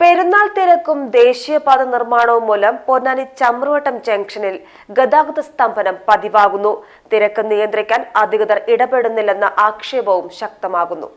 പെരുന്നാൾ തിരക്കും ദേശീയപാത നിർമ്മാണവും മൂലം പൊന്നാനി ചമ്രുവട്ടം ജംഗ്ഷനിൽ ഗതാഗത സ്തംഭനം പതിവാകുന്നു. തിരക്ക് നിയന്ത്രിക്കാൻ അധികൃതർ ഇടപെടുന്നില്ലെന്ന ആക്ഷേപവും ശക്തമാകുന്നു.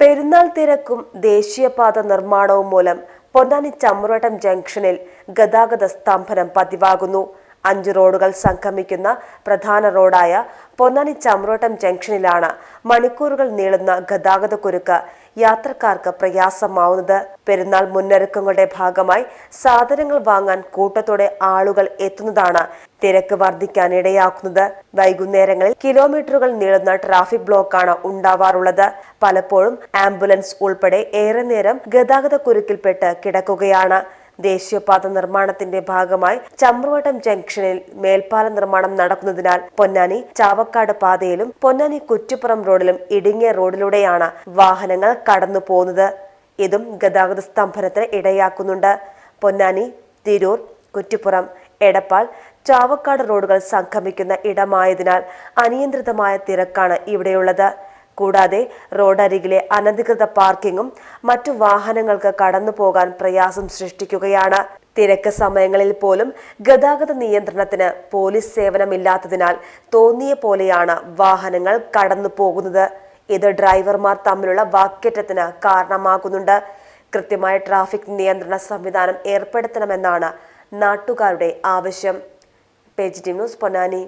പെരുന്നാൾ തിരക്കും ദേശീയപാത നിർമ്മാണവും മൂലം പൊന്നാനി ചമ്രുവട്ടം ജംഗ്ഷനിൽ ഗതാഗത സ്തംഭനം പതിവാകുന്നു. അഞ്ച് റോഡുകൾ സംഗമിക്കുന്ന പ്രധാന റോഡായ പൊന്നാനി ചമ്രോട്ടം ജംഗ്ഷനിലാണ് മണിക്കൂറുകൾ നീളുന്ന ഗതാഗത കുരുക്ക് യാത്രക്കാർക്ക് പ്രയാസമാവുന്നത്. പെരുന്നാൾ മുന്നൊരുക്കങ്ങളുടെ ഭാഗമായി സാധനങ്ങൾ വാങ്ങാൻ കൂട്ടത്തോടെ ആളുകൾ എത്തുന്നതാണ് തിരക്ക് വർദ്ധിക്കാൻ ഇടയാക്കുന്നത്. വൈകുന്നേരങ്ങളിൽ കിലോമീറ്ററുകൾ നീളുന്ന ട്രാഫിക് ബ്ലോക്കാണ് ഉണ്ടാവാറുള്ളത്. പലപ്പോഴും ആംബുലൻസ് ഉൾപ്പെടെ ഏറെ നേരം ഗതാഗത കുരുക്കിൽപ്പെട്ട് കിടക്കുകയാണ്. ദേശീയപാത നിർമ്മാണത്തിന്റെ ഭാഗമായി ചമ്രവട്ടം ജംഗ്ഷനിൽ മേൽപ്പാല നിർമ്മാണം നടക്കുന്നതിനാൽ പൊന്നാനി ചാവക്കാട് പാതയിലും പൊന്നാനി കുറ്റിപ്പുറം റോഡിലും ഇടുങ്ങിയ റോഡിലൂടെയാണ് വാഹനങ്ങൾ കടന്നു പോകുന്നത്. ഇതും ഗതാഗത സ്തംഭനത്തിന് ഇടയാക്കുന്നുണ്ട്. പൊന്നാനി തിരൂർ കുറ്റിപ്പുറം എടപ്പാൾ ചാവക്കാട് റോഡുകൾ സംഗമിക്കുന്ന ഇടമായതിനാൽ അനിയന്ത്രിതമായ തിരക്കാണ് ഇവിടെയുള്ളത്. കൂടാതെ റോഡരികിലെ അനധികൃത പാർക്കിങ്ങും മറ്റു വാഹനങ്ങൾക്ക് കടന്നു പോകാൻ പ്രയാസം സൃഷ്ടിക്കുകയാണ്. തിരക്ക് സമയങ്ങളിൽ പോലും ഗതാഗത നിയന്ത്രണത്തിന് പോലീസ് സേവനമില്ലാത്തതിനാൽ തോന്നിയ പോലെയാണ് വാഹനങ്ങൾ കടന്നു പോകുന്നത്. ഇത് ഡ്രൈവർമാർ തമ്മിലുള്ള വാക്കേറ്റത്തിന് കാരണമാകുന്നുണ്ട്. കൃത്യമായ ട്രാഫിക് നിയന്ത്രണ സംവിധാനം ഏർപ്പെടുത്തണമെന്നാണ് നാട്ടുകാരുടെ ആവശ്യം. Page T news Ponnani.